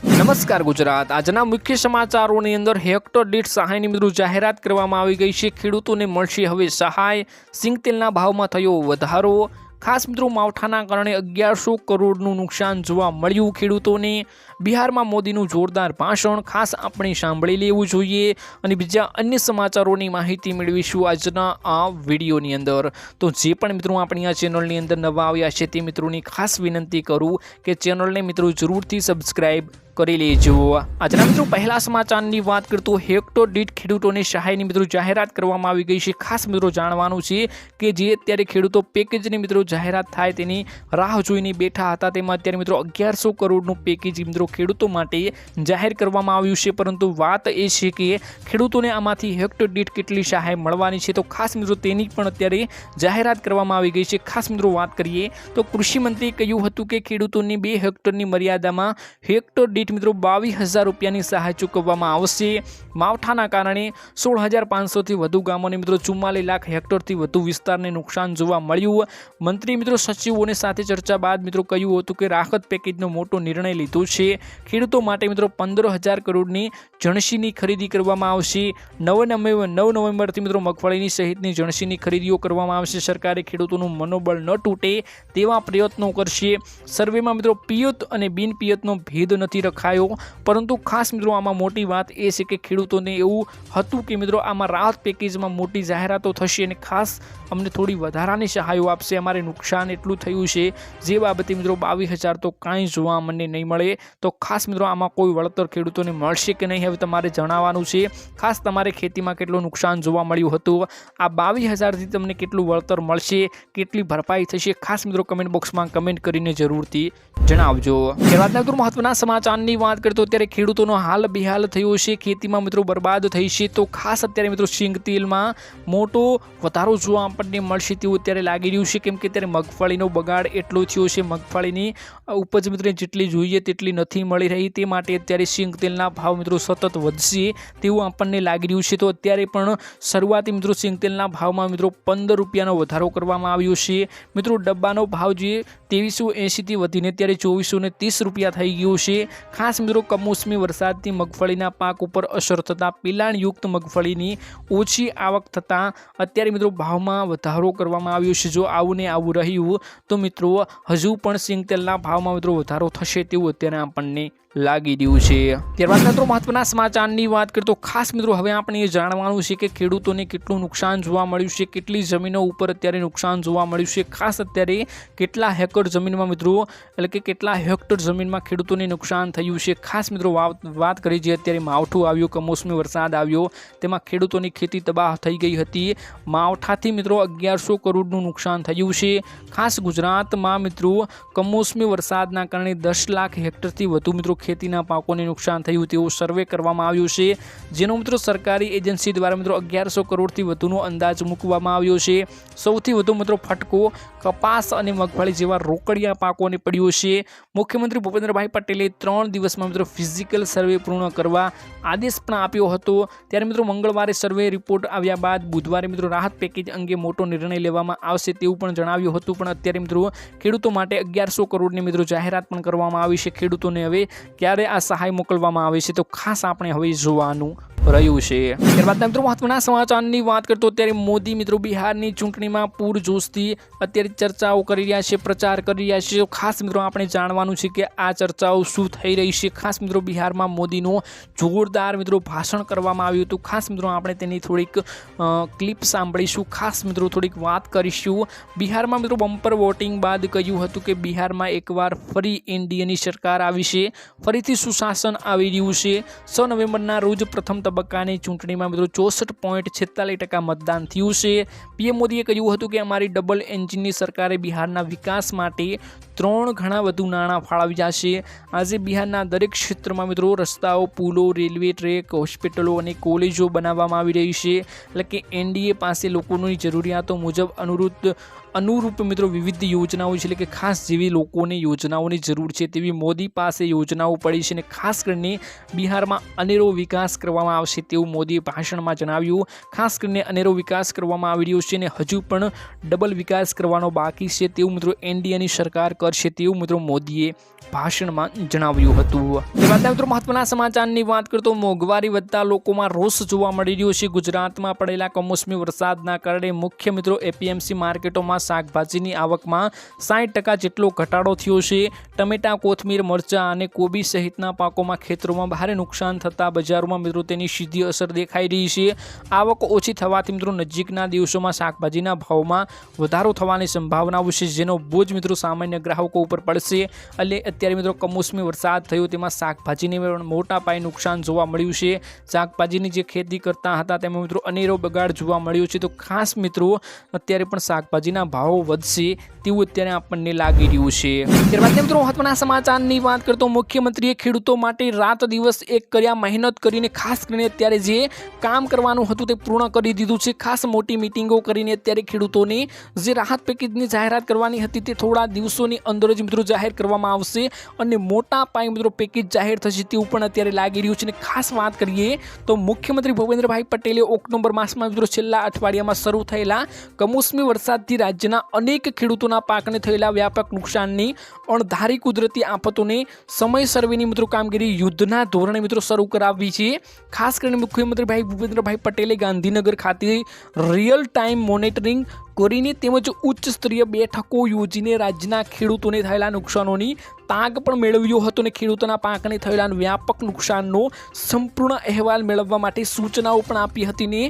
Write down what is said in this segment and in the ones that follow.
નમસ્કાર ગુજરાત. આજના મુખ્ય સમાચારોની અંદર હેક્ટર દીઠ સહાયની મિત્રો જાહેરાત કરવામાં આવી ગઈ છે. ખેડૂતોને મળશે હવે સહાય. સિંગ તેલના ભાવમાં થયો વધારો. ખાસ મિત્રો માવઠાના કારણે અગિયારસો કરોડનું નુકસાન જોવા મળ્યું ખેડૂતોને. બિહારમાં મોદીનું જોરદાર ભાષણ. ખાસ આપણે સાંભળી લેવું જોઈએ. અને બીજા અન્ય સમાચારોની માહિતી મેળવીશું આજના આ વિડીયોની અંદર. તો જે પણ મિત્રો આપણી આ ચેનલની અંદર નવા આવ્યા છે તે મિત્રોની ખાસ વિનંતી કરું કે ચેનલને મિત્રો જરૂરથી સબસ્ક્રાઈબ કરી લેજો આજના મિત્રો, પહેલા સમાચારની વાત કરતો હેક્ટર દીઠ ખેડૂતોને સહાયની મિત્રો જાહેરાત કરવામાં આવી ગઈ છે. ખાસ મિત્રો જાણવાનું છે કે જે અત્યારે ખેડૂતો પેકેજની મિત્રો જાહેરાત થાય તેની રાહ જોઈને બેઠા હતા. તેમાં અત્યારે મિત્રો અગિયારસો કરોડનું પેકેજ મિત્રો ખેડૂતો માટે જાહેર કરવામાં આવ્યું છે. પરંતુ વાત એ છે કે ખેડૂતોને આમાંથી હેક્ટર દીઠ કેટલી સહાય મળવાની છે તો ખાસ મિત્રો તેની પણ અત્યારે જાહેરાત કરવામાં આવી ગઈ છે. ખાસ મિત્રો વાત કરીએ તો કૃષિ મંત્રીએ કહ્યું હતું કે ખેડૂતોની બે હેક્ટરની મર્યાદામાં હેક્ટર દીઠ મિત્રો બાવીસ હજાર રૂપિયાની સહાય ચૂકવવામાં આવશે. માવઠાના કારણે સોળ હજાર પાંચસોથી વધુ ગામોને મિત્રો ચુમ્માલીસ લાખ હેક્ટરથી વધુ વિસ્તારને નુકસાન જોવા મળ્યું. મંત્રી મિત્રો સચિવોને સાથે ચર્ચા બાદ મિત્રો કહ્યું હતું કે રાહત પેકેજનો મોટો નિર્ણય લીધો છે. ખેડૂતો માટે મિત્રો પંદર હજાર કરોડની જણસીની ખરીદી કરવામાં આવશે. નવ નવેમ્બર નવ નવેમ્બરથી મિત્રો મગફળીની સહિતની જણસીની ખરીદીઓ કરવામાં આવશે. સરકારે ખેડૂતોનું મનોબળ ન તૂટે તેવા પ્રયત્નો કરશે. સર્વેમાં મિત્રો પિયત અને બિન પિયતનો ભેદ નથી રખાયો પરંતુ ખાસ મિત્રો, આમાં મોટી વાત એ છે કે ખેડૂતોને એવું હતું કે મિત્રો, આમાં રાહત પેકેજમાં મોટી જાહેરાતો થશે અને ખાસ અમને થોડી વધારાની સહાયો આપશે. અમારે નુકસાન એટલું થયું છે. જે બાબતે મિત્રો, બાવીસ તો કાંઈ જોવા મને નહીં મળે. તો ખાસ મિત્રો, આમાં કોઈ વળતર ખેડૂતોને મળશે કે નહીં, હવે તમારે જણાવવાનું છે. ખાસ તમારે ખેતીમાં કેટલું નુકસાન જોવા મળ્યું હતું. આ બાવીસ હજારથી તમને કેટલું વળતર મળશે? કેટલી ભરપાઈ થશે? ખાસ મિત્રો કમેન્ટ બોક્સમાં કમેન્ટ કરીને જરૂરથી જણાવજો. ત્યારબાદના મહત્વના સમાચારની વાત કરીએ તો અત્યારે ખેડૂતોનો હાલ બેહાલ થયો છે. ખેતીમાં મિત્રો બરબાદ થઈ છે. તો ખાસ અત્યારે મિત્રો સિંગ તેલમાં મોટો વધારો જોવા આપણને મળશે તેવું અત્યારે લાગી રહ્યું છે. કેમ કે અત્યારે મગફળીનો બગાડ એટલો થયો છે. મગફળીની ઉપજ મિત્રો જેટલી જોઈએ તેટલી નથી મળી રહી. તે માટે અત્યારે સિંગ તેલના ભાવ મિત્રો સતત વધશે તેવું આપણને લાગી રહ્યું છે. તો અત્યારે પણ શરૂઆતી મિત્રો સિંગ તેલના ભાવમાં મિત્રો પંદર રૂપિયાનો વધારો કરવામાં આવ્યો છે. મિત્રો ડબ્બાનો ભાવ જે ત્રેવીસો એંશીથી વધીને અત્યારે ચોવીસો ત્રીસ રૂપિયા થઈ ગયો છે. ખાસ મિત્રો કમોસમી વરસાદથી મગફળીના પાક ઉપર અસર થતાં પિલાણયુક્ત મગફળીની ઓછી આવક થતાં અત્યારે મિત્રો ભાવમાં વધારો કરવામાં આવ્યો છે. જો આવું ને આવું રહ્યું તો મિત્રો હજુ પણ સિંગ તેલના ભાવમાં મિત્રો વધારો થશે તેવું અત્યારે આપણને લાગી રહ્યું છે. ત્યારબાદ મિત્રો મહત્વના સમાચારની વાત કરીએ તો ખાસ મિત્રો હવે આપણે એ જાણવાનું છે કે ખેડૂતોને કેટલું નુકસાન જોવા મળ્યું છે, કેટલી જમીનો ઉપર અત્યારે નુકસાન જોવા મળ્યું છે, ખાસ અત્યારે કેટલા હેક્ટર જમીનમાં મિત્રો, એટલે કે કેટલા હેક્ટર જમીનમાં ખેડૂતોને નુકસાન થયું છે. ખાસ મિત્રો વાત કરી જે અત્યારે માવઠું આવ્યું કમોસમી વરસાદ આવ્યો, તેમાં ખેડૂતોની ખેતી તબાહ થઈ ગઈ હતી. માવઠાથી મિત્રો અગિયારસો કરોડનું નુકસાન થયું છે. ખાસ ગુજરાતમાં મિત્રો કમોસમી વરસાદના કારણે દસ લાખ હેક્ટરથી વધુ મિત્રો ખેતીના પાકોને નુકસાન થયું તેવું સર્વે કરવામાં આવ્યું છે. જેનો મિત્રો સરકારી એજન્સી દ્વારા મિત્રો અગિયારસો કરોડથી વધુનો અંદાજ મૂકવામાં આવ્યો છે. સૌથી વધુ મિત્રો ફટકો કપાસ અને મગફળી જેવા રોકડિયા પાકોને પડ્યો છે. મુખ્યમંત્રી ભૂપેન્દ્રભાઈ પટેલે ત્રણ દિવસમાં મિત્રો ફિઝિકલ સર્વે પૂર્ણ કરવા આદેશ પણ આપ્યો હતો. ત્યારે મિત્રો મંગળવારે સર્વે રિપોર્ટ આવ્યા બાદ બુધવારે મિત્રો રાહત પેકેજ અંગે મોટો નિર્ણય લેવામાં આવશે તેવું પણ જણાવ્યું હતું. પણ અત્યારે મિત્રો ખેડૂતો માટે અગિયારસો કરોડની મિત્રો જાહેરાત પણ કરવામાં આવી છે. ખેડૂતોને હવે ક્યારે આ સહાય મોકલવામાં આવે છે તો ખાસ આપણે હવે જોવાનું રહ્યું છે. ત્યારબાદ મિત્રો મહત્વના સમાચારની વાત કરતો અત્યારે મોદી મિત્રો બિહારની ચૂંટણીમાં પૂરજોશથી અત્યારે ચર્ચાઓ કરી રહ્યા છે, પ્રચાર કરી રહ્યા છે. ખાસ મિત્રો આપણે જાણવાનું છે કે આ ચર્ચાઓ શું થઈ રહી છે? ખાસ મિત્રો બિહારમાં મોદીનું જોરદાર મિત્રો ભાષણ કરવામાં આવ્યું હતું. ખાસ મિત્રો આપણે તેની થોડીક ક્લિપ સાંભળીશું. ખાસ મિત્રો થોડીક વાત કરીશું. બિહારમાં મિત્રો બમ્પર વોટિંગ બાદ કહ્યું હતું કે બિહારમાં એકવાર ફરી એનડીએની સરકાર આવી છે. ફરીથી સુશાસન આવી રહ્યું છે. છ નવેમ્બરના રોજ પ્રથમ તબક્કાની ચૂંટણીમાં મિત્રો ચોસઠ પોઈન્ટ છેતાલીસ ટકા મતદાન થયું છે. પીએમ મોદીએ કહ્યું હતું કે અમારી ડબલ એન્જિનની સરકારે બિહારના વિકાસ માટે ત્રણ ઘણા વધુ નાણાં ફાળવી જશે. આજે બિહારના દરેક ક્ષેત્રમાં મિત્રો રસ્તાઓ, પુલો, રેલવે, ટ્રેક, હોસ્પિટલો અને કોલેજો બનાવવામાં આવી રહી છે. એટલે કે એનડીએ પાસે લોકોની જરૂરિયાતો મુજબ અનુરૂપ અનુરૂપ મિત્રો વિવિધ યોજનાઓ છે. એટલે કે ખાસ જેવી લોકોને યોજનાઓની જરૂર છે તેવી મોદી પાસે યોજનાઓ પડી છે. અને ખાસ કરીને બિહારમાં અનેરો વિકાસ કરવામાં આવશે તેવું મોદીએ ભાષણમાં જણાવ્યું. ખાસ કરીને અનેરો વિકાસ કરવામાં આવી રહ્યો છે અને હજુ પણ ડબલ વિકાસ કરવાનો બાકી છે તેવું મિત્રો એનડીએની સરકાર કરી કરશે તેવું મિત્રો મોદીએ ભાષણમાં જણાવ્યું હતું. મિત્રો મહત્વના સમાચારની વાત કરતો મોંઘવારી વધતા લોકોમાં રોષ જોવા મળી રહ્યો છે. ગુજરાતમાં પડેલા કમોસમી વરસાદના કારણે મુખ્ય મિત્રો એપીએમસી માર્કેટોમાં શાકભાજીની આવકમાં સાઠ ટકા જેટલો ઘટાડો થયો છે. ટમેટા, કોથમીર, મરચાં અને કોબી સહિતના પાકોમાં ખેતરોમાં ભારે નુકસાન થતાં બજારોમાં મિત્રો તેની સીધી અસર દેખાઈ રહી છે. આવક ઓછી થવાથી મિત્રો નજીકના દિવસોમાં શાકભાજીના ભાવમાં વધારો થવાની સંભાવનાઓ છે, જેનો બોજ મિત્રો સામાન્ય ગ્રાહકો ઉપર પડશે. એટલે અત્યારે મિત્રો કમોસમી વરસાદ થયો, તેમાં શાકભાજીને પણ મોટા પાયે નુકસાન જોવા મળ્યું છે. શાકભાજીની જે ખેતી કરતા હતા, તેમાં મિત્રો અનેરો બગાડ જોવા મળ્યો છે. તો ખાસ મિત્રો, અત્યારે પણ શાકભાજીના ભાવો વધશે તેવું અત્યારે આપણને લાગી રહ્યું છે. ત્યારબાદ મિત્રો મહત્વના સમાચારની વાત કરતો મુખ્યમંત્રીએ ખેડૂતો માટે રાત દિવસ એક કર્યા મહેનત કરીને, ખાસ કરીને અત્યારે જે કામ કરવાનું હતું તે પૂર્ણ કરી દીધું છે. ખાસ મોટી મિટિંગો કરીને અત્યારે ખેડૂતોને જે રાહત પેકેજની જાહેરાત કરવાની હતી તે થોડા દિવસોની અંદર જ મિત્રો જાહેર કરવામાં આવશે અને મોટા પાયે મિત્રો પેકેજ જાહેર થશે તેવું પણ અત્યારે લાગી રહ્યું છે. અને ખાસ વાત કરીએ તો મુખ્યમંત્રી ભૂપેન્દ્રભાઈ પટેલે ઓક્ટોબર માસમાં મિત્રો છેલ્લા અઠવાડિયામાં શરૂ થયેલા કમોસમી વરસાદથી રાજ્યના અનેક ખેડૂતોના પાકને થયેલા વ્યાપક નુકસાનની અણધારી કુદરતી આફતોને સમય સર્વેની મિત્રો કામગીરી યુદ્ધના ધોરણે મિત્રો શરૂ કરાવી છે. ખાસ કરીને મુખ્યમંત્રીભાઈ ભૂપેન્દ્રભાઈ પટેલે ગાંધીનગર ખાતે રિયલ ટાઈમ મોનિટરિંગ કરીને તેમજ ઉચ્ચ સ્તરીય બેઠકો યોજીને રાજ્યના ખેડૂતોને થયેલા નુકસાનોની તાગ પણ મેળવ્યો હતો અને ખેડૂતોના પાકને થયેલા વ્યાપક નુકસાનનો સંપૂર્ણ અહેવાલ મેળવવા માટે સૂચનાઓ પણ આપી હતી ને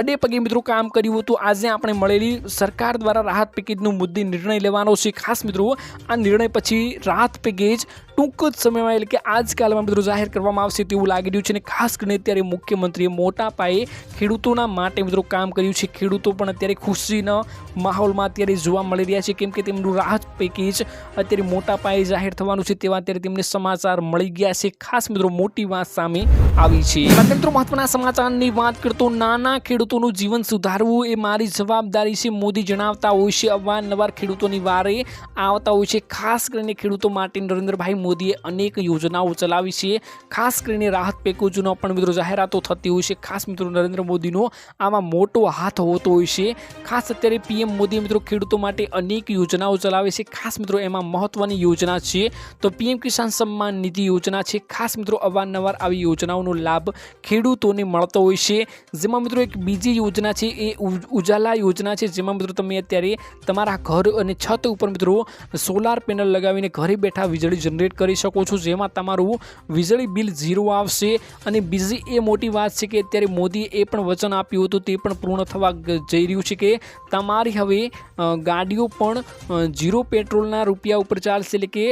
અડે પગે મિત્રો કામ કર્યું હતું. આજે આપણે મળેલી સરકાર દ્વારા રાહત પેકેજનો મુદ્દે નિર્ણય લેવાનો છે. ખાસ મિત્રો, આ નિર્ણય પછી રાહત પેકેજ ટૂંક જ સમયમાં એટલે કે આજકાલમાં મિત્રો જાહેર કરવામાં આવશે તેવું લાગી રહ્યું છે અને ખાસ કરીને અત્યારે મુખ્યમંત્રીએ મોટા પાયે ખેડૂતોના માટે મિત્રો કામ કર્યું છે. ખેડૂતો પણ અત્યારે ખુશીના માહોલમાં અત્યારે જોવા મળી રહ્યા છે. કેમ કે તેમનું રાહત પેકેજ અત્યારે મોટા પાયે જાહેર થવાનું છે તેવા અત્યારે તેમને સમાચાર મળી ગયા છે. ખાસ મિત્રો, મોટી વાત સામે આવી છે. મિત્રો, મહત્વના સમાચારની વાત કરતો નાના ખેડૂતોનું જીવન સુધારવું એ મારી જવાબદારી છે. મોદી જણાવતા હોય છે, અવારનવાર ખેડૂતોની વારે આવતા હોય છે. ખાસ કરીને ખેડૂતો માટે નરેન્દ્રભાઈ મોદીએ અનેક યોજનાઓ ચલાવી છે. ખાસ કરીને રાહત પેકેજોનો પણ મિત્રો જાહેરાતો થતી હોય છે. ખાસ મિત્રો, નરેન્દ્ર મોદીનો આમાં મોટો હાથ હોતો હોય છે. ખાસ અત્યારે પીએમ મોદી મિત્રો ખેડૂતો માટે અનેક યોજનાઓ ચલાવે છે. ખાસ મિત્રો, એમાં મહત્વની યોજના છે તો પીએમ કિસાન સન્માન નિધિ યોજના છે. ખાસ મિત્રો, અવારનવાર આવી યોજનાઓનો લાભ ખેડૂતોને મળતો હોય છે. જેમાં મિત્રો એક બીજી યોજના છે, એ ઉજાલા યોજના છે. જેમાં મિત્રો તમે અત્યારે તમારા ઘર અને છત ઉપર મિત્રો સોલાર પેનલ લગાવીને ઘરે બેઠા વીજળી જનરેટ કરી શકો છો. જેમાં તમારું વીજળી બિલ ઝીરો આવશે. અને બીજી એ મોટી વાત છે કે અત્યારે મોદીએ એ પણ વચન આપ્યું હતું, તે પણ પૂર્ણ થવા જઈ રહ્યું છે કે તમારી હવે ગાડીઓ પણ ઝીરો પેટ્રોલના રૂપિયા ઉપર ચાલશે. એટલે કે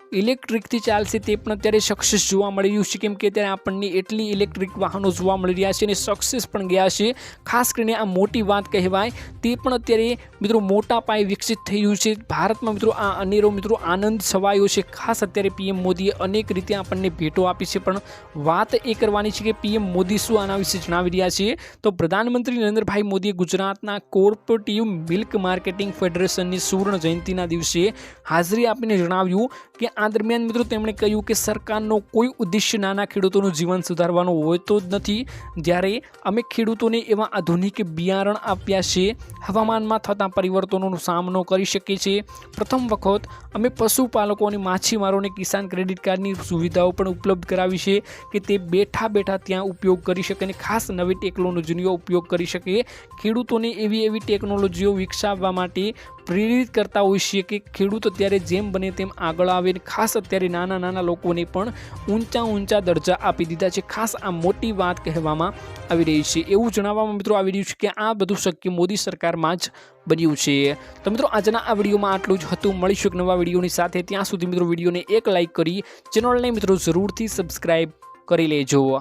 ઇલેક્ટ્રિકથી ચાલશે તે પણ અત્યારે સક્સેસ જોવા મળી રહ્યું છે. કેમ કે અત્યારે આપણને એટલી ઇલેક્ટ્રિક વાહનો જોવા મળી રહ્યા છે અને સક્સેસ પણ ગયા છે. ખાસ કરીને આ મોટી વાત કહેવાય, તે પણ અત્યારે મિત્રો મોટા પાયે વિકસિત થઈ રહ્યું છે. ભારતમાં મિત્રો આ અનેરો મિત્રો આનંદ છવાયો છે. ખાસ અત્યારે પીએમ મોદીએ અનેક રીતે આપણને ભેટો આપી છે. પણ વાત એ કરવાની છે કે પીએમ મોદી શું આના વિશે જણાવી રહ્યા છે? તો પ્રધાનમંત્રી નરેન્દ્રભાઈ મોદીએ ગુજરાતના કોર્પોરેટિવ મિલ્ક માર્કેટિંગ ફેડરેશનની સુવર્ણ જયંતિના દિવસે હાજરી આપીને જણાવ્યું કે આ દરમિયાન મિત્રો તેમણે કહ્યું કે સરકારનો કોઈ ઉદ્દેશ્ય નાના ખેડૂતોનું જીવન સુધારવાનો હોતો જ નથી. જ્યારે અમે ખેડૂતોને એવા આધુનિક બિયારણ આપ્યા છે, હવામાનમાં થતા પરિવર્તનોનો સામનો કરી શકીએ છીએ. પ્રથમ વખત અમે પશુપાલકો અને માછીમારોને કિસાન ક્રેડિટ કાર્ડની સુવિધાઓ પણ ઉપલબ્ધ કરાવી છે કે તે બેઠા બેઠા ત્યાં ઉપયોગ કરી શકે અને ખાસ નવી ટેકનોલોજીનો ઉપયોગ કરી શકે. ખેડૂતોને એવી એવી ટેકનોલોજીઓ વિકસાવવા માટે પ્રેરિત કરતા હોય છે કે ખેડૂત અત્યારે જેમ બને તેમ આગળ આવે ને ખાસ અત્યારે નાના નાના લોકોને પણ ઊંચા ઊંચા દરજા આપી દીધા છે. ખાસ આ મોટી વાત કહેવામાં આવી રહી છે. એવું જણાવવામાં મિત્રો આવી રહ્યું છે કે આ બધું શક્ય મોદી સરકારમાં જ બન્યું છે. તો મિત્રો આજના આ વિડીયોમાં આટલું જ હતું. મળીશું એક નવા વિડીયોની સાથે. ત્યાં સુધી મિત્રો વિડીયોને એક લાઇક કરી ચેનલને મિત્રો જરૂરથી સબસ્ક્રાઈબ કરી લેજો.